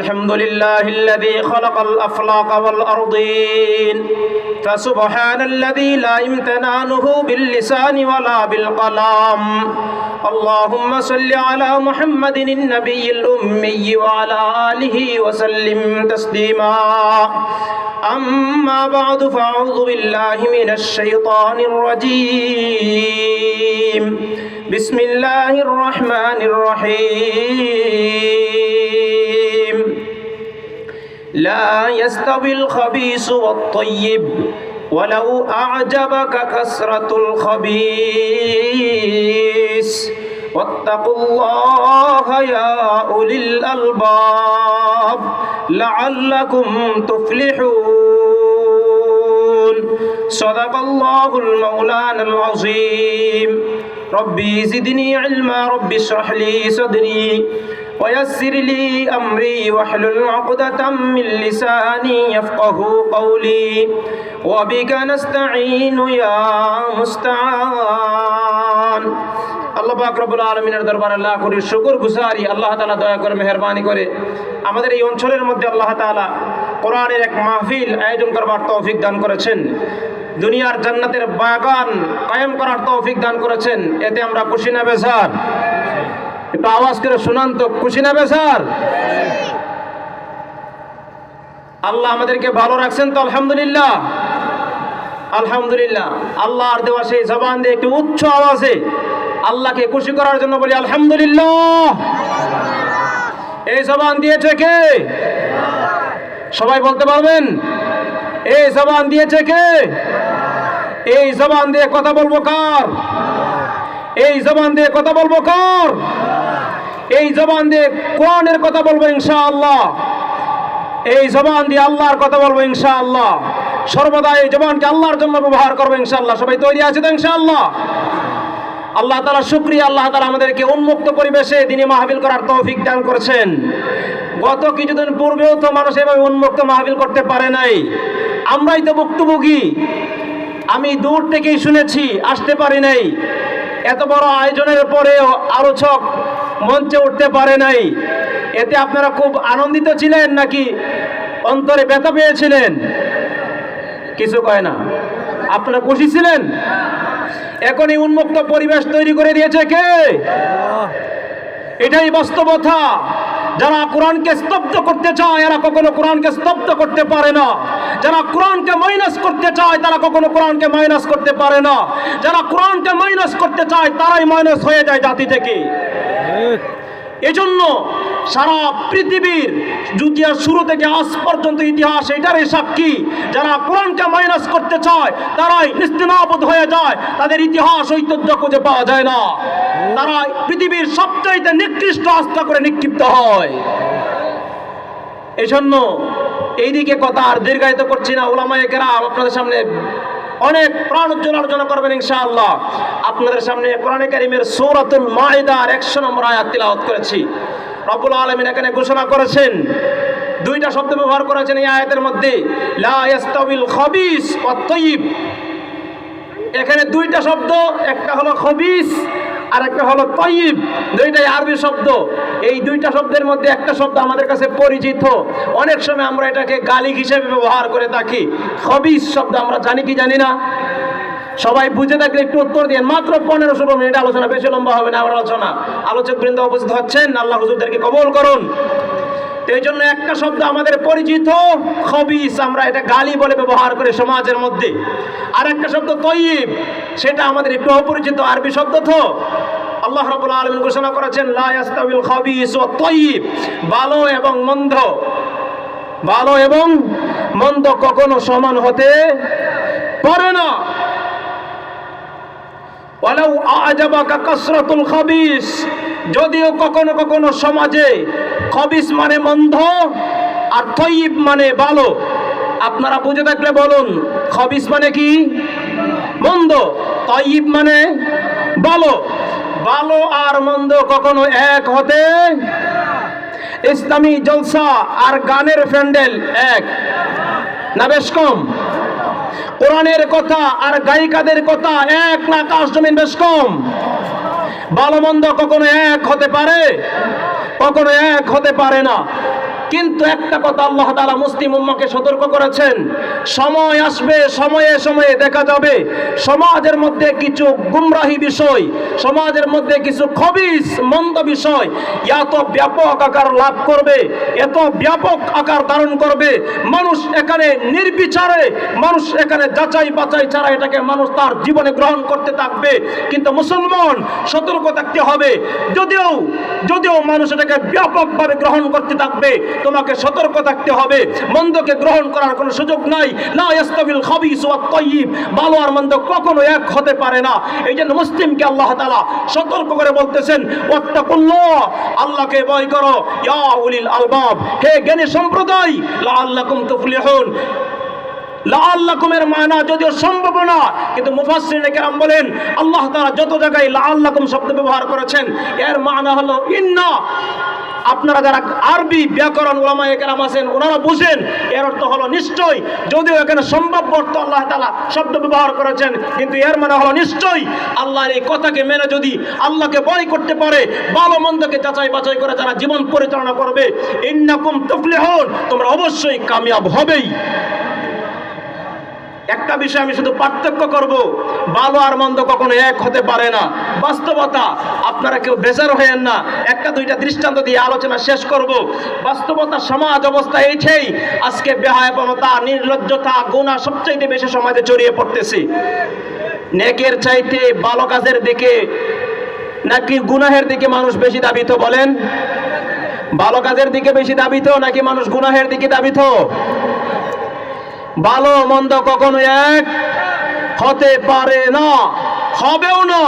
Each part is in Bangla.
الحمد لله الذي خلق الأفلاق والأرضين فسبحان الذي لا امتنانه باللسان ولا بالقلم. اللهم صل على محمد النبي الأمي وعلى آله وسلم تسليما. أما بعد فأعوذ بالله من الشيطان الرجيم. بسم الله الرحمن الرحيم. لا يستوي الخبيث والطيب ولو أعجبك كثرة الخبيث. واتقوا الله يا أولي الألباب لعلكم تفلحون. صدق الله المولان العظيم. ربي زدني علما ربي اشرح لي صدري. ويسر لي أمري واحلل عقدة من لساني يفقه قولي وبك نستعين يا مستعان আল্লাহ পাক রব্বুল আলমিনের দরবারে আল্লাহ করি শুকর গুসারি আল্লাহ তাআলা দয়া করে মেহরবানি করে আমাদের এই অঞ্চলের মধ্যে আল্লাহ তাআলা কোরআনের এক মাহফিল আয়োজন করবার তৌফিক দান করেছেন দুনিয়ার জান্নাতের বাগান কায়েম করার তৌফিক দান করেছেন এতে আমরা খুশি না বেজার একটু আওয়াজ করে শুনান তো, খুশি না বেজার? আল্লাহ আমাদেরকে ভালো রাখছেন তো, আলহামদুলিল্লাহ। আলহামদুলিল্লাহ। আল্লাহর দেওয়া সেই জবান দিয়ে একটু উচ্চ আওয়াজে আল্লাহকে খুশি করার জন্য বলি, আলহামদুলিল্লাহ। এই জবান দিয়েছে কে? সবাই বলতে পারবেন? এই জবান দিয়েছে কে? এই জবান দিয়ে কথা বলব কার? এই জবান দিয়ে কথা বলব কার? এই জবান দিয়ে কোরআনের কথা বলব ইনশাআল্লাহ। এই জবান দিয়ে আল্লাহর কথা বলব ইনশাআল্লাহ। সর্বদা এই জবানকে আল্লাহর জন্য ব্যবহার করব ইনশাআল্লাহ। সবাই তৈরি আছে তো ইনশাআল্লাহ? আল্লাহ তালা শুক্রিয়া, আল্লাহ তালা আমাদেরকে উন্মুক্ত পরিবেশে দিনে মাহবিল করার তৌফিক দান করেছেন। গত কিছুদিন পূর্বেও তো মানুষ এভাবে উন্মুক্ত মাহবিল করতে পারে নাই। আমরাই তো ভুক্তভোগী। আমি দূর থেকেই শুনেছি, আসতে পারি নাই। এত বড় আয়োজনের পরেও আলোচক মঞ্চে উঠতে পারে নাই। এতে আপনারা খুব আনন্দিত ছিলেন নাকি অন্তরে ব্যথা পেয়েছিলেন? কিছু কয় না। আপনারা খুশি ছিলেন? এখন এই উন্মুক্ত পরিবেশ তৈরি করে দিয়েছে কে? এটাই বাস্তবতা যারা কোরআনকে স্তব্ধ করতে চায়, এরা কখনো কোরআনকে স্তব্ধ করতে পারে না। যারা কোরআনকে মাইনাস করতে চায়, তারা কখনো কোরআনকে মাইনাস করতে পারে না। যারা কোরআনকে মাইনাস করতে চায়, তারাই মাইনাস হয়ে যায় জাতি থেকে। এজন্য সারা পৃথিবীর যুদ্ধের শুরু থেকে আজ পর্যন্ত ইতিহাস এটারই সাক্ষী যারা কোরআনকে মাইনাস করতে চায়, তারাই নিস্তিনাবোধ হয়ে যায়। তাদের ইতিহাস, ঐতিহ্য খুঁজে পাওয়া যায় না। তারা পৃথিবীর সবচাইতে নিকৃষ্ট আস্থা করে নিক্ষিপ্ত হয়। এজন্য এইদিকে কথা আর দীর্ঘায়িত করছি না। ওলামায়ে কেরাম আপনাদের সামনে অনেক প্রাণ উজ্জ্বল অর্জন করবেন ইনশাআল্লাহ। আপনাদের সামনে কোরআনে কারিমের সূরাতুল মাইদার 100 নম্বর আয়াত তিলাওয়াত করেছি। রব্বুল আলমিন এখানে ঘোষণা করেছেন, দুইটা শব্দ ব্যবহার করেছেন এই আয়াতের মধ্যে, লা ইয়াস্তাবিল খাবিস ওয়াত তাইয়িব এখানে দুইটা শব্দ, একটা হলো খবিস আর একটা হলো তয়িব, দুইটাই আরবি শব্দ। এই দুইটা শব্দের মধ্যে একটা শব্দ আমাদের কাছে পরিচিত। অনেক সময় আমরা এটাকে গালি হিসেবে ব্যবহার করে থাকি। খবিস শব্দ আমরা জানি কি জানি না। সবাই বুঝে থাকলে একটু উত্তর দিন মাত্র পনেরো ষোলো মিনিট আলোচনা, বেশি লম্বা হবে না আমার আলোচনা। আলোচক বৃন্দ উপস্থিত হচ্ছেন। আল্লাহ হুজুরদেরকে কবল করুন। এই জন্য একটা শব্দ আমাদের পরিচিত খবিস, আমরা এটা গালি বলে ব্যবহার করি সমাজের মধ্যে। আর একটা শব্দ তৈব সেটা আমাদের একটু অপরিচিত আরবি শব্দ তো। আল্লাহ রাব্বুল আলামিন ঘোষণা করেছেন, লা ইয়াস্তাবিল খাবিস ওয়া তৈব ভালো এবং মন্দ। ভালো এবং মন্দ কখনো সমান হতে পারে না। ওয়ালাউ আজাবাকা কাসরাতুল খাবিস। যদিও কখনো কখনো সমাজে খবিস মানে মন্দ আর তৈব মানে ভালো। আপনারা বুঝে থাকলে বলুন, খবিস মানে কি? মন্দ। তৈব মানে ভালো। ভালো আর মন্দ কখনো এক হতে ইসলামী জলসা আর গানের প্যান্ডেল এক। না বেশ কম? কোরআনের কথা আর গায়িকাদের কথা এক না আকাশ জমিন বেশ কম। ভালো মন্দ কখনো এক হতে পারে, কখনো এক হতে পারে না। কিন্তু একটা কথা আল্লাহ তাআলা মুসলিম উম্মাকে সতর্ক করেছেন। সময় আসবে, সময়ে সময়ে দেখা যাবে। সমাজের মধ্যে কিছু গুমরাহি বিষয়, সমাজের মধ্যে কিছু খবিস, মন্দ বিষয়, এত ব্যাপক আকার লাভ করবে, এত ব্যাপক আকার ধারণ করবে। মানুষ এখানে নির্বিচারে, মানুষ এখানে যাচাই বাছাই ছাড়া এটাকে মানুষ তার জীবনে গ্রহণ করতে থাকবে। কিন্তু মুসলমান সতর্ক থাকতে হবে। যদিও যদিও মানুষ এটাকে ব্যাপকভাবে গ্রহণ করতে থাকবে তোমাকে সতর্ক থাকতে হবে। মন্দকে গ্রহণ করার কোনো সুযোগ নাই। না ইস্তাবিল খাবিস ওয়া তাইয়িব। ভালো আর মন্দ কখনো এক হতে পারে না। এই জন্য মুসলিমকে আল্লাহ তাআলা সতর্ক করে বলতেছেন, ওয়াত্তাকুল্লাহ, আল্লাহকে ভয় করো। ইয়া উলিল আলবাব। হে জ্ঞানী সম্প্রদায়, লাআল্লাকুম তুফলিহুন। লাআল্লাকুমের মানা যদিও সম্ভব না কিন্তু মুফাসসিরিন কেরাম বলেন, আল্লাহ তাআলা যত জায়গায় লাআল্লাকুম শব্দ ব্যবহার করেছেন, এর মানা হলো ইন্না। আপনারা যারা আরবি ব্যাকরণ ওলামায়ে কেরাম আছেন ওনারা বুঝেন, এর অর্থ হলো নিশ্চয়। যদিও এখানে সম্ভব অর্থ আল্লাহ তাআলা শব্দ ব্যবহার করেছেন, কিন্তু এর মানে হলো নিশ্চয়। আল্লাহর এই কথাকে মেনে যদি আল্লাহকে ভয় করতে পারে, ভালো মন্দকে যাচাই বাছাই করে যারা জীবন পরিচালনা করবে, ইন্নাকুম তুফলিহুন, তোমরা অবশ্যই কামিয়াব হবেই। একটা বিষয় আমি শুধু পার্থক্য করব, ভালো আর মন্দ কখনো এক হতে পারে না। বাস্তবতা, আপনারা কেউ বেজার হয়েন না। একটা দুইটা দৃষ্টান্ত দিয়ে আলোচনা শেষ করব। বাস্তবতা সমাজ অবস্থা এইটাই। আজকে বেহায়াপনতা, নির্লজ্জতা গুণা সবচাইতে বেশি সমাজে ছড়িয়ে পড়তেছে। নেকের চাইতে ভালো কাজের দিকে নাকি গুনাহের দিকে মানুষ বেশি দাবিত বলেন? ভালো কাজের দিকে বেশি দাবিত নাকি মানুষ গুনাহের দিকে দাবিত? ভালো মন্দ কখনো এক হতে পারে না হবেও না।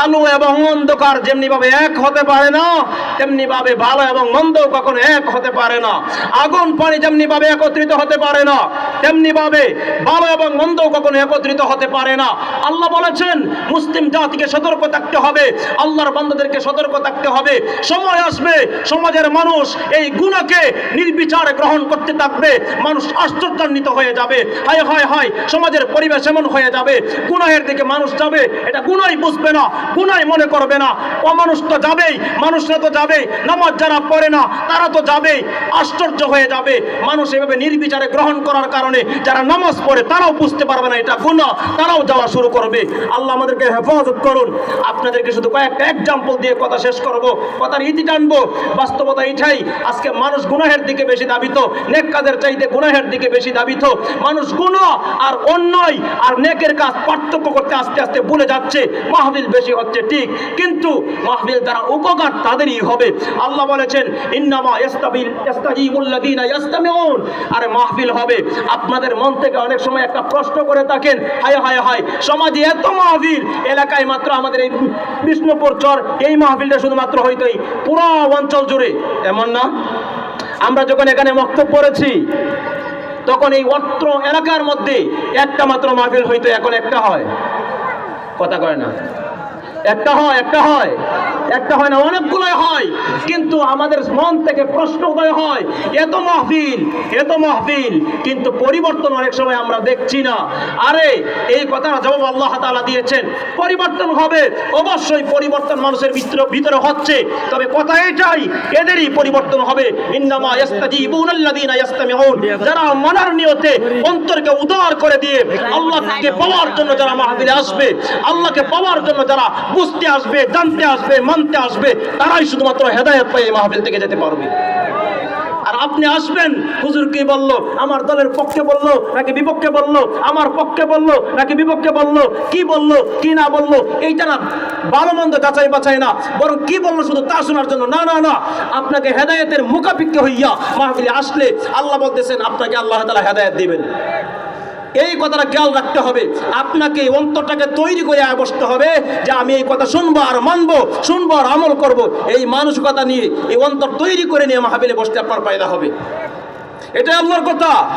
আলো এবং অন্ধকার যেমনি ভাবে এক হতে পারে না তেমনি ভাবে ভালো এবং মন্দ কখনো এক হতে পারে না। আগুন, পানি যেমনি ভাবে একত্রিত হতে পারে না তেমনি ভাবে ভালো এবং মন্দ কখনো একত্রিত হতে পারে না। আল্লাহ বলেছেন, মুসলিম জাতিকে সতর্ক থাকতে হবে, আল্লাহর বান্দাদেরকে সতর্ক থাকতে হবে। সময় আসবে, সমাজের মানুষ এই গুণাকে নির্বিচারে গ্রহণ করতে থাকবে, মানুষ আশ্চর্যান্বিত হয়ে যাবে। হায় হায় হায়, সমাজের পরিবেশ এমন হয়ে যাবে, গুনাহের দিকে মানুষ যাবে, এটা গুনাই বুঝবে না। গুনাই মনে করবে না। অমানুষ তো যাবেই, মানুষরা তো যাবে নামাজ যারা পড়ে না, তারা তো যাবেই, আশ্চর্য হয়ে যাবে। মানুষ এভাবে নির্বিচারে গ্রহণ করার কারণে যারা নামাজ পড়ে, তারাও বুঝতে পারবে না এটা গুণা তারাও যাওয়া শুরু করবে। আল্লাহ আমাদেরকে হেফাজত করুন। আপনাদেরকে শুধু কয়েকটা এক্সাম্পল দিয়ে কথা শেষ করব। কথার ইতি টানবো, বাস্তবতা এটাই আজকে মানুষ গুনাহের দিকে বেশি দাবিত নেক কাজের চাইতে গুনাহের দিকে বেশি দাবিত মানুষ গুণ আর অন্যায় আর নেকের কাজ পার্থক্য করতে আস্তে আস্তে ভুলে যাচ্ছে। মাহবিল বেশি হচ্ছে ঠিক, কিন্তু মাহবিল দ্বারা উপকার তাদেরই হবে। আল্লাহ বলেছেন, ইন্নামা ইস্তাবিল ইস্তাজিবুল্লাযীনা ইস্তামিউন আরে মাহফিল হবে। আপনাদের মন থেকে অনেক সময় একটা প্রশ্ন করে থাকেন, হায় হায় হায়, সমাজে এত মাহফিল, এলাকায় মাত্র আমাদের এই বিষ্ণুপুর চর, এই মাহফিলটা শুধুমাত্র হইতোই পুরো অঞ্চল জুড়ে। এমন না? আমরা যখন এখানে বক্তব্য পড়েছি, তখন এই অত্র এলাকার মধ্যে একটা মাত্র মাহফিল হইতো এখন একটা হয়। কথা কয় না। একটা হয় একটা হয়। একটা হয় না, অনেকগুলোই হয়। কিন্তু আমাদের মন থেকে প্রশ্ন উদয় হয়, এত মাহফিল এত মাহফিল। কিন্তু পরিবর্তন অনেক সময় আমরা দেখছি না। আরে, এই কথার জবাব আল্লাহ তালা দিয়েছেন। পরিবর্তন হবে, অবশ্যই পরিবর্তন মানুষের ভিতরে হচ্ছে। তবে কথা এটাই, এদেরই পরিবর্তন হবে। ইন্নামা ইয়াস্তাজিবুনাল্লাযীনা ইয়াস্তামিউন। যারা মানার নিয়তে অন্তরকে উদার করে দিয়ে আল্লাহকে পাওয়ার জন্য যারা মাহফিলে আসবে, আল্লাহকে পাওয়ার জন্য যারা বুঝতে আসবে, জানতে আসবে, মানতে আসবে, তারাই শুধুমাত্র হেদায়েত পাই এই মাহফিল থেকে যেতে পারবে। আর আপনি আসবেন, হুজুর কি বলল, আমার দলের পক্ষে বলল, নাকি বিপক্ষে বলল, আমার পক্ষে বলল, নাকি বিপক্ষে বলল, কি বলল, কি না বলল, এইটা না ভালো মন্দ যাচাই বাছাই না, বরং কি বলল শুধু তা শোনার জন্য, না না না, আপনাকে হেদায়েতের মুখাপিক্ষে হইয়া মাহফিলে আসলে আল্লাহ বলতেছেন, আপনাকে আল্লাহ তালা হেদায়েত দিবেন। এই কথাটা খেয়াল রাখতে হবে। আপনাকে অন্তরটাকে তৈরি করে বসতে হবে যে আমি এই কথা শুনব আর মানবো, শুনব আর আমল করব। এই মানসিকতা নিয়ে, এই অন্তর তৈরি করে নিয়ে মাহাবিলে বসতে আপনার পায়দা হবে। এটাই আল্লাহর কথা।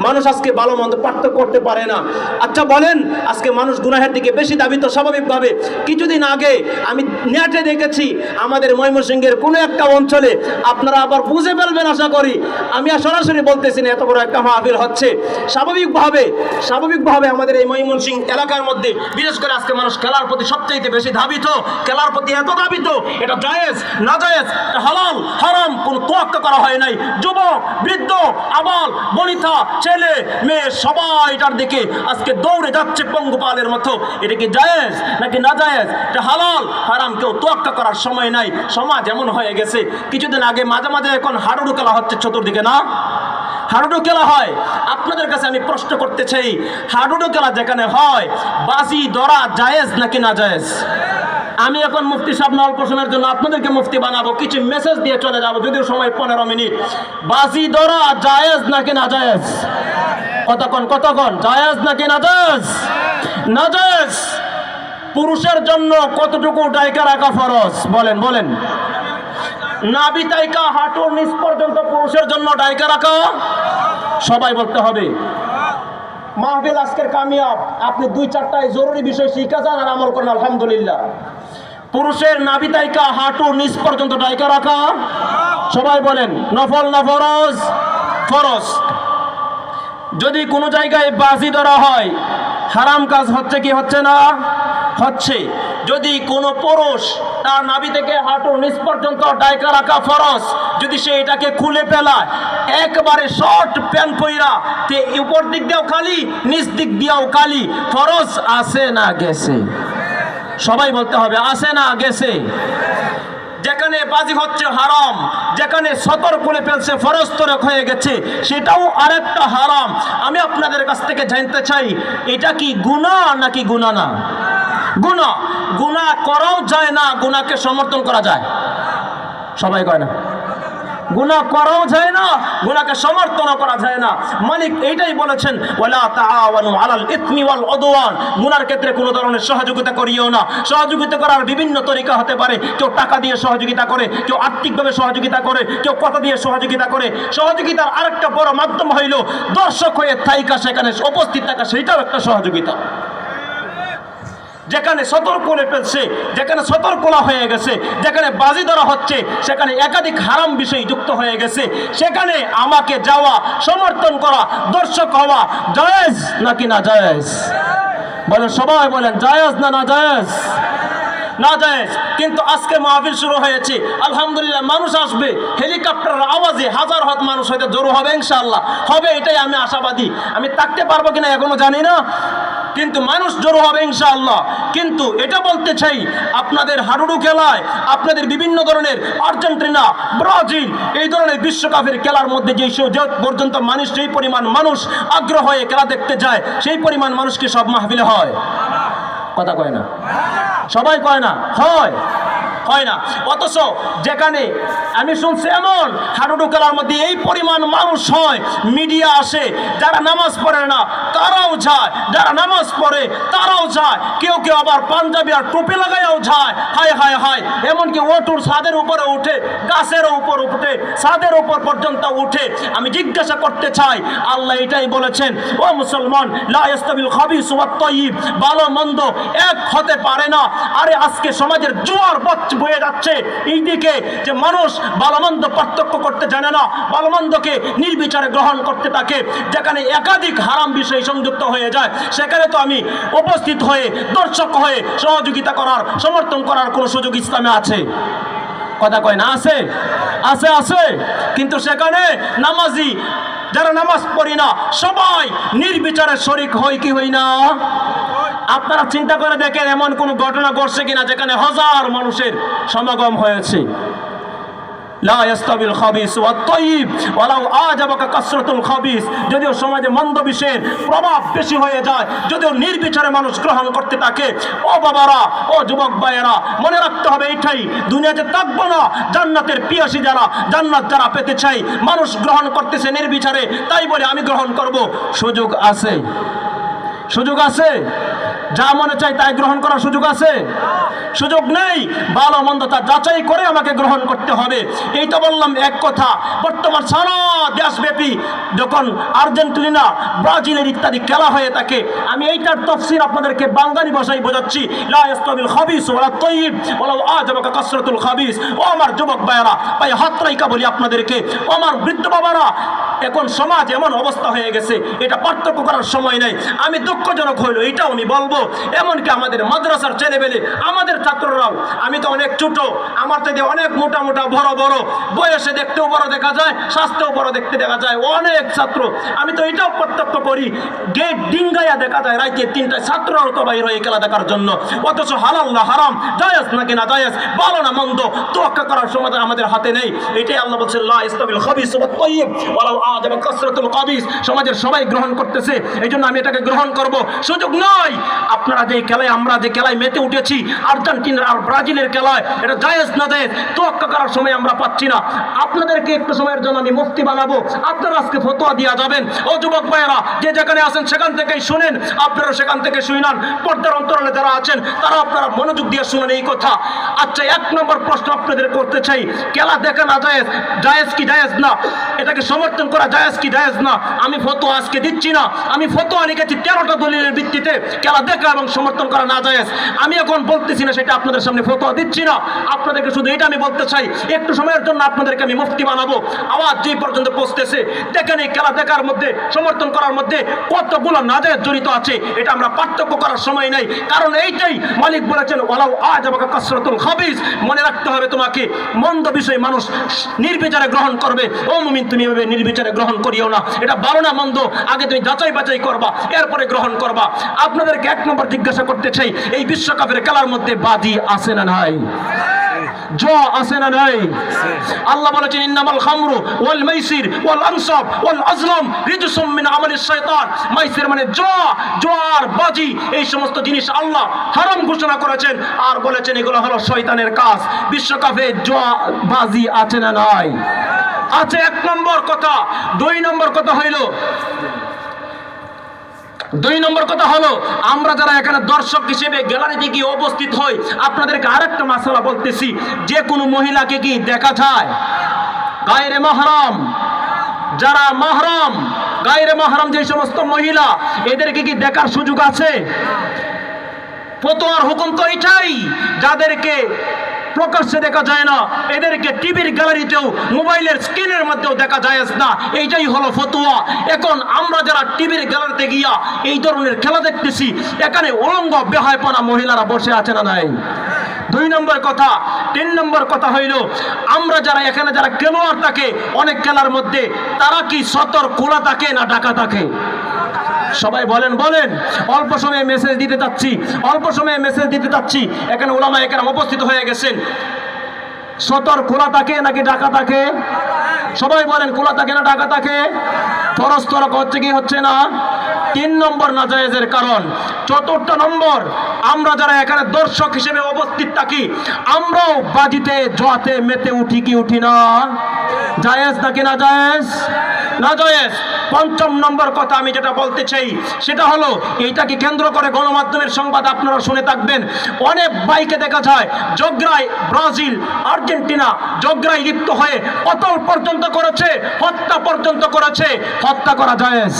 মানুষ আজকে ভালো মন্দ পার্থক্য করতে পারে না। আচ্ছা বলেন, আজকে মানুষ গুনাহের দিকে বেশি দাবিত স্বাভাবিকভাবে। কিছুদিন আগে আমি নেটে দেখেছি আমাদের ময়মনসিংহের কোনো একটা অঞ্চলে। আপনারা আবার বুঝে ফেলবেন, আশা করি। আমি আর সরাসরি বলতেছি না, এত বড় একটা মাহফিল হচ্ছে। স্বাভাবিকভাবে স্বাভাবিকভাবে আমাদের এই ময়মনসিংহ এলাকার মধ্যে, বিশেষ করে আজকে মানুষ খেলার প্রতি সবচেয়ে বেশি ধাবিত, খেলার প্রতি এত ধাবিত, এটা জায়েজ, না জায়েজ হালাল, হারাম, কোন তোয়াক্কা করা হয় নাই। যুবক, বৃদ্ধ, আবাল, বনিতা, ছেলে, মেয়ে, সবাই এটার দিকে আজকে দৌড়ে যাচ্ছে পঙ্গপালের মতো। এটা কি জায়েজ নাকি না জায়েজ? এটা হালাল, হারাম কেউ তোয়াক্কা করার সময় নাই। সমাজ এমন হয়ে গেছে। কিছুদিন আগে মাঝে মাঝে এখন হাডুডু খেলা হচ্ছে চতুর্দিকে, না? হাডুডু খেলা হয়। আপনাদের কাছে আমি প্রশ্ন করতে চাই, হাডুডু খেলা যেখানে হয়, বাজি দরা জায়েজ নাকি না জায়েজ? আমি এখন মুফতি সাহেব অল্প সময়ের জন্য আপনাদেরকে মুফতি বানাবো। কিছু মেসেজ দিয়ে চলে যাব, যদিও সময় পনেরো মিনিট। বাজি দরা জায়েজ নাকি না জায়েজ? কতক্ষণ কতক্ষণ? জায়েজ নাকি না জায়েজ? না জায়েজ? পুরুষের জন্য কতটুকু ডাইকা রাখা ফরজ? বলেন বলেন। নাবি তাইকা, হাঁটুর নিচ পর্যন্ত পুরুষের জন্য ডাইকা রাখা সবাই বলতে হবে। মাহবিল আজকের কামিয়াব। আপনি দুই চারটায় জরুরি বিষয় শিখা যান আর আমল করেন, আলহামদুলিল্লাহ। পুরুষের নাবি তাইকা, হাঁটুর নিচ পর্যন্ত ডাইকা রাখা সবাই বলেন, নফল না ফরজ? ফরজ। যদি কোনো জায়গায় বাজি ধরা হয়, হারাম কাজ হচ্ছে কি হচ্ছে না? হচ্ছে যদি কোনো পুরুষ তার নাভি থেকে হাঁটুর নিচ পর্যন্ত ডাইকা রাখা ফরস যদি সে এটাকে খুলে ফেলায়, একবারে শর্ট প্যান্ট পইরা তে উপর দিক দিয়েও খালি, নিচ দিক দিয়েও খালি ফরস আছে না গেছে? সবাই বলতে হবে, আছে না গেছে? যেখানে বাজি হচ্ছে হারাম, যেখানে সতর খুলে ফেলছে ফরস্তরক হয়ে গেছে, সেটাও আরেকটা হারাম। আমি আপনাদের কাছ থেকে জানতে চাই, এটা কি গুণা নাকি গুণা না? গুণা। গুণা করাও যায় না, গুণাকে সমর্থন করা যায়। সবাই কয় না। গুণা করাও যায় না, গুণাকে সমর্থনও করা যায় না। মালিক এইটাই বলেছেন, ওয়ালা তাআওয়ানু আলাল ইসমি ওয়াল উদওয়ান। গুনার ক্ষেত্রে কোনো ধরনের সহযোগিতা করিও না। সহযোগিতা করার বিভিন্ন তরিকা হতে পারে। কেউ টাকা দিয়ে সহযোগিতা করে, কেউ আর্থিকভাবে সহযোগিতা করে, কেউ কথা দিয়ে সহযোগিতা করে। সহযোগিতার আরেকটা বড় মাধ্যম হইল, দর্শক হয়ে থাইকা সেখানে উপস্থিত থাকা সেটাও একটা সহযোগিতা। যেখানে সতর্ক করে ফেলছে, যেখানে সতর্কলা হয়ে গেছে, যেখানে বাজি ধরা হচ্ছে, সেখানে একাধিক হারাম বিষয় যুক্ত হয়ে গেছে। সেখানে আমাকে যাওয়া, সমর্থন করা, দর্শক হওয়া জায়েজ নাকি না জায়েজ? বলেন সবাই বলেন, জায়েজ না না জায়েজ? না জায়েজ। কিন্তু আজকে মাহফিল শুরু হয়েছে। আলহামদুলিল্লাহ, মানুষ আসবে। হেলিকপ্টারের আওয়াজে হাজার হাত মানুষ হয়তো জড়ো হবে, ইনশাআল্লাহ। হবে এটাই আমি আশাবাদী। আমি থাকতে পারব কিনা এখনও জানি না। কিন্তু মানুষ জড়ো হবে ইনশাআল্লাহ। কিন্তু এটা বলতে চাই, আপনাদের হাডুডু খেলায় আপনাদের বিভিন্ন ধরনের আর্জেন্টিনা, ব্রাজিল, এই ধরনের বিশ্বকাপের খেলার মধ্যে যে পর্যন্ত মানুষ যেই পরিমাণ মানুষ আগ্রহ হয়ে খেলা দেখতে যায়, সেই পরিমাণ মানুষকে সব মাহফিলে হয়। কথা কয় না? সবাই কয় না? হয়। হয় না। অথচ যেখানে আমি শুনছি এমন হাডুডু খেলার মধ্যে এই পরিমাণ মানুষ হয়, মিডিয়া আসে, যারা নামাজ পড়ে না, তারাও যায়। যারা নামাজ পড়ে, তারাও যায়। কেউ কেউ আবার পাঞ্জাবি আর টুপি লাগাইয়াও যায়। হায় হায় হায়। এমনকি ওটুর ছাদের উপরে উঠে, গাছের উপর উঠে, ছাদের উপর পর্যন্ত উঠে আমি জিজ্ঞাসা করতে চাই, আল্লাহ এটাই বলেছেন, ও মুসলমান, লা ইস্তাবিল খাবিস ওয়াত তাইয়িব, ভালো মন্দ এক হতে পারে না। আরে আজকে সমাজের জোয়ার বয়ে যাচ্ছে। এই দিকে যে মানুষ ভালো মন্দ পার্থক্য করতে জানে না ভালো মন্দকে নির্বিচারে গ্রহণ করতে থাকে, যেখানে একাধিক হারাম বিষয় সংযুক্ত হয়ে যায়, সেখানে তো আমি উপস্থিত হয়ে দর্শক হয়ে সহযোগিতা করার, সমর্থন করার কোনো সুযোগ ইসলামে আছে? কথা কয় না, আছে? আছে আছে। কিন্তু সেখানে নামাজি, যারা নামাজ পড়ি না, সবাই নির্বিচারে শরিক হয় কি হই না? আপনারা চিন্তা করে দেখেন এমন কোন ঘটনা ঘটছে কিনা যেখানে হাজার মানুষের সমাগম হয়েছে। যদিও সমাজে মন্দ প্রভাব বেশি হয়ে যায়, যদিও নির্বিচারে মানুষ গ্রহণ করতে থাকে, ও বাবারা, ও যুবক মনে রাখতে হবে এটাই, দুনিয়াতে জান্নাতের পিয়াসী যারা, জান্নাত যারা পেতে মানুষ গ্রহণ করতেছে নির্বিচারে, তাই বলে আমি গ্রহণ করব। সুযোগ আছে। সুযোগ আছে? যা মনে চাই তাই গ্রহণ করার সুযোগ আছে। সুযোগ নেই, ভালো মন্দ তা যাচাই করে আমাকে গ্রহণ করতে হবে। এই তো বললাম এক কথা, বর্তমান সারা দেশব্যাপী যখন আর্জেন্টিনা, ব্রাজিলের ইত্যাদি খেলা হয়ে থাকে, আমি এইটার তফসির আপনাদেরকে বাঙালি ভাষায় বোঝাচ্ছি। লা ইস্তাবিল খাবিস ওয়ালা তাইয়িব ওয়ালা আজাবাকা কাসরাতুল খাবিস। ও আমার যুবক ভাইয়ারা, ভাই হাত রাইকা বলি আপনাদেরকে। ও আমার বৃদ্ধ বাবারা এখন সমাজ এমন অবস্থা হয়ে গেছে, এটা পার্থক্য করার সময় নেই। আমি দুঃখজনক হইল, এটাও আমি বলব। এমনকি আমাদের মাদ্রাসার ছেলেবেলে আমাদের ছাত্ররাও, আমি তো অনেক ছোট, আমার থেকে অনেক মোটা মোটা, বড় বড়। বয়সে দেখতেও বড় দেখা যায়, স্বাস্থ্যও বড় দেখতে দেখা যায়, অনেক ছাত্র। আমি তো এটাও প্রত্যক্ষ করি, গেট ডিঙ্গাইয়া দেখা যায়, রাইতে তিনটায় ছাত্ররাও তো বাইর হয়ে খেলা দেখার জন্য। অথচ হালাল না হারাম, জায়েজ নাকি না জায়েজ, ভালো না মন্দ, তোয়াক্কা করার সময় আমাদের হাতে নেই। এটাই আল্লাহ বলছেন, লা ইস্তাবিল খাবিস ওয়াত তাইয়িব, ওয়ালাউ আজাবা কাসরাতুল খাবিস সমাজের সবাই গ্রহণ করতেছে এই আমি এটাকে গ্রহণ করব। সুযোগ নয়, আপনারা যে খেলায়, আমরা যে খেলায় মেতে উঠেছি আর্জেন্টিনা আর ব্রাজিলের খেলায়, এটা জায়েজ না জায়েজ, তোয়াক্কা করার সময় আমরা পাচ্ছি না। আপনাদেরকে একটু সময়ের জন্য আমি মুক্তি বানাবো, আপনারা আজকে ফতোয়া দেওয়া যাবেন। ও যুবক ভাইয়েরা, যে যেখানে আছেন সেখান থেকেই শুনেন, আপনারা সেখান থেকে শুনান পর্দার অন্তরালে যারা আছেন, তারা আপনারা মনোযোগ দিয়ে শুনেন এই কথা। আচ্ছা এক নম্বর প্রশ্ন আপনাদের করতে চাই, খেলা দেখা না জায়েজ জায়েজ কি জায়েজ না? এটাকে সমর্থন করা জায়েজ কি জায়েজ না? আমি ফতোয়া আজকে দিচ্ছি না। আমি ফতোয়া লিখেছি তেরোটা দলিলের ভিত্তিতে খেলা দেখা এবং সমর্থন করা না জায়েজ। আমি এখন বলতেছি না, সেটা আপনাদের সামনে ফতোয়া দিচ্ছি না। আপনাদেরকে শুধু এটা আমি বলতে চাই, একটু সময়ের জন্য আপনাদেরকে আমি মুফতি বানাবো। আওয়াজ যেই পর্যন্ত পৌঁছতেছে দেখেন এই খেলা দেখার মধ্যে, সমর্থন করার মধ্যে কতগুলো নাজায়েজ জড়িত আছে, এটা আমরা পার্থক্য করার সময় নেই। কারণ এইটাই মালিক বলেছেন, ওয়ালাউ আজ আমাকে কাসরাতুল খাবিজ মনে রাখতে হবে তোমাকে, মন্দ বিষয় মানুষ নির্বিচারে গ্রহণ করবে। ও মুমিন, তুমি এভাবে নির্বিচারে গ্রহণ করিও না। এটা ভালো না মন্দ, আগে তুমি যাচাই বাছাই করবা, এরপরে গ্রহণ করবা। আপনাদেরকে এক নম্বর জিজ্ঞাসা করতে চাই, এই বিশ্বকাপের খেলার মধ্যে বাজি আছে না নাই? জ না নাই? আল্লাহ বলেছেন ওয়াল শয়তান মাইসির মানে জ বাজি, এই সমস্ত জিনিস আল্লাহ হারাম ঘোষণা করেছেন আর বলেছেন এগুলো হলো শয়তানের কাজ। বিশ্বকাপে জোয়া বাজি আছে না নাই? আছে এক নম্বর কথা, দুই নম্বর কথা হইল, দুই নম্বর কথা হলো, আমরা যারা এখানে দর্শক হিসেবে গ্যালারিতে গিয়ে উপস্থিত হই, আপনাদেরকে আরেকটা মাসালা বলতেছি, যে কোনো মহিলাকে কি দেখা যায়? গায়ের মহরম। যারা মাহরাম, গায়ের মহরম যে সমস্ত মহিলা, এদেরকে কি দেখার সুযোগ আছে? ফতোয়ার হুকুম তো এটাই, যাদেরকে প্রকাশ্যে দেখা যায় না। এদেরকে টিভির গ্যালারিতেও মোবাইলের স্ক্রিনের মধ্যেও দেখা যায় না। এইটাই হলো ফতুয়া। এখন আমরা যারা টিভির গ্যালারিতে গিয়া এই ধরনের খেলা দেখতেছি, এখানে অলঙ্গ বেহায়পনা মহিলারা বসে আছে না নাই? দুই নম্বর কথা, তিন নম্বর কথা হইল, আমরা যারা এখানে যারা খেলোয়াড় থাকে, অনেক খেলার মধ্যে তারা কি সতর খোলা থাকে না ঢাকা থাকে? সবাই বলেন বলেন। অল্প সময়ে মেসেজ দিতে চাচ্ছি, অল্প সময়ে মেসেজ দিতে চাচ্ছি। এখানে ওলামা এখানে উপস্থিত হয়ে গেছেন। সতর খোলা থাকে নাকি ডাকা থাকে? সবাই বলেন, খোলা থাকে না ঢাকা থাকে? পরস্পর হচ্ছে কি, হচ্ছে না? তিন নম্বর নাজায়েজের কারণ। চতুর্থ নম্বর, আমরা যারা এখানে দর্শক হিসেবে উপস্থিত থাকি, আমরাও বাজিতে, জোয়াতে, মেতে উঠি কি উঠি না? জায়েজ নাকি না জায়েজ না জায়েজ পঞ্চম নম্বর কথা আমি যেটা বলতে চাই, সেটা হলো, এইটাকে কেন্দ্র করে গণমাধ্যমের সংবাদ আপনারা শুনে থাকবেন। অনেক বাইকে দেখা যায় জগ্রায় ব্রাজিল, আর্জেন্টিনা জগ্রায় লিপ্ত হয়ে অতল পর্যন্ত করেছে, হত্যা পর্যন্ত করেছে। হত্যা করা জায়েজ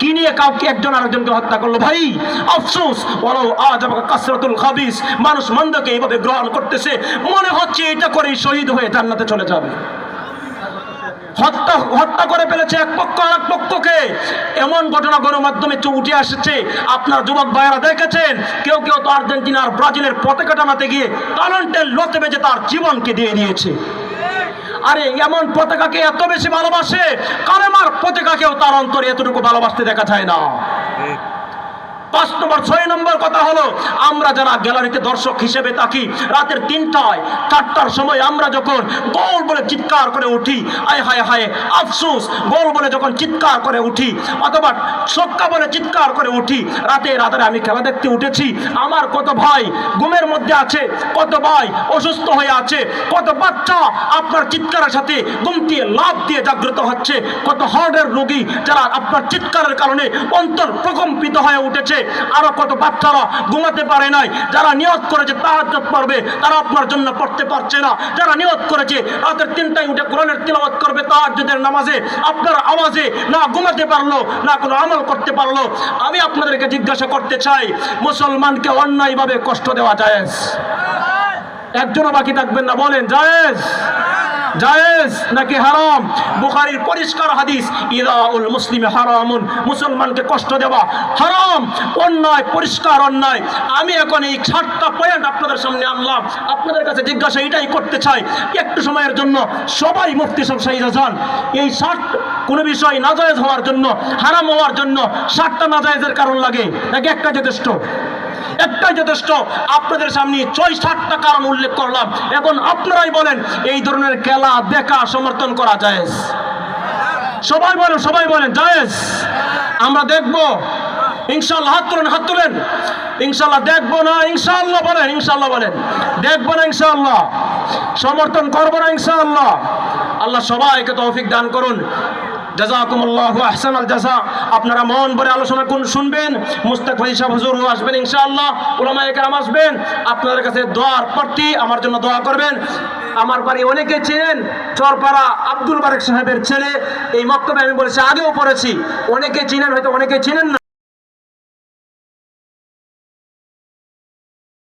কি নিয়ে কাউকে একজন আরেকজনকে হত্যা করল? ভাই, আফসোস বলো আজ আমাকে কাসরাতুল খাবিস, মানুষ মন্দকে এইভাবে গ্রহণ করতেছে, মনে হচ্ছে এটা করেই শহীদ হয়ে জান্নাতে চলে যাবে। হত্যা হত্যা করে ফেলেছে এক পক্ষ আর এক পক্ষকে। এমন ঘটনা গণমাধ্যমে উঠে আসছে। আপনার যুবক ভাইয়েরা দেখেছেন? কেউ কেউ তো আর্জেন্টিনার ব্রাজিলের পতাকা টানাতে গিয়ে কালন্টের লোতে বেজে তার জীবনকে দিয়ে দিয়েছে। আরে, এমন পতাকাকে এত বেশি ভালোবাসে? কালেমার পতাকাকেও তার অন্তরে এতটুকু ভালোবাসতে দেখা যায় না। পাঁচ নম্বর, ছয় নম্বর কথা হলো, আমরা যারা গ্যালারিতে দর্শক হিসেবে থাকি, রাতের তিনটায়, চারটার সময় আমরা যখন গোল বলে চিৎকার করে উঠি, আয় হায় হায়, আফসোস, গোল বলে যখন চিৎকার করে উঠি, অথবা সক্কা বলে চিৎকার করে উঠি, রাতে রাতে আমি খেলা দেখতে উঠেছি, আমার কত ভাই ঘুমের মধ্যে আছে, কত ভাই অসুস্থ হয়ে আছে, কত বাচ্চা আপনার চিৎকারের সাথে ঘুম দিয়ে লাভ দিয়ে জাগ্রত হচ্ছে, কত হার্টের রোগী যারা আপনার চিৎকারের কারণে অন্তর প্রকম্পিত হয়ে উঠেছে আরও কত বাচ্চারা ঘুমাতে পারে নাই, যারা নিয়ত করেছে তাহাজ্জুদ পড়বে, তারা আপনার জন্য পড়তে পারছে না। যারা নিয়ত করেছে রাতের তিনটায় উঠে কোরআনের তিলাওয়াত করবে তাহাজ্জুদের নামাজে, আপনার আওয়াজে না ঘুমাতে পারল, না কোনো আমল করতে পারল। আমি আপনাদেরকে জিজ্ঞাসা করতে চাই, মুসলমানকে অন্যায়ভাবে কষ্ট দেওয়া যায় একজনও বাকি থাকবেন না, বলেন, জায়েজ? জায়েজ নাকি হারাম? বুখারির পরিষ্কার হাদিস, ইদাউল মুসলিমে হারামুন, মুসলমানকে কষ্ট দেওয়া হারাম, অন্যায়, পরিষ্কার অন্যায়। আমি এখন এই সাতটা পয়েন্ট আপনাদের সামনে আনলাম। আপনাদের কাছে জিজ্ঞাসা এটাই করতে চাই, একটু সময়ের জন্য সবাই মুফতি সব সাইজা যান। এই ষাট কোনো বিষয় নাজায়েজ হওয়ার জন্য, হারাম হওয়ার জন্য ষাটটা নাজায়েজের কারণ লাগে। নাকি একটা যথেষ্ট? একটাই যথেষ্ট, আপনাদের সামনে ছয় সাতটা কারণ উল্লেখ করলাম। এখন আপনারাই বলেন, এই ধরনের খেলা দেখা সমর্থন করা যায় সবাই বলেন সবাই বলেন, জায়েজ? আমরা দেখব ইনশাল্লাহ হাত তুলেন হাত তুলেন। ইনশাল্লাহ দেখব না ইনশাল্লাহ বলেন ইনশাল্লাহ বলেন। দেখব না ইনশাল্লাহ সমর্থন করব না ইনশাল্লাহ আল্লাহ সবাইকে তৌফিক দান করুন। জাজাকুমুল্লাহু আহসানাল জাযা আপনারা মন ভরে আলোচনা কোন শুনবেন? মুস্তাক ভাই সাহেব হুজুর আসবেন ইনশাআল্লাহ। ওলামা একরাম আসবেন। আপনাদের কাছে দোয়ার প্রতি আমার জন্য দোয়া করবেন। আমার বাড়ি অনেকে চেনেন, চরপাড়া আব্দুল বারেক সাহেবের ছেলে। এই মক্তবে আমি বলেছি, আগেও পড়েছি। অনেকে চিনেন, হয়তো অনেকে চিনেন না।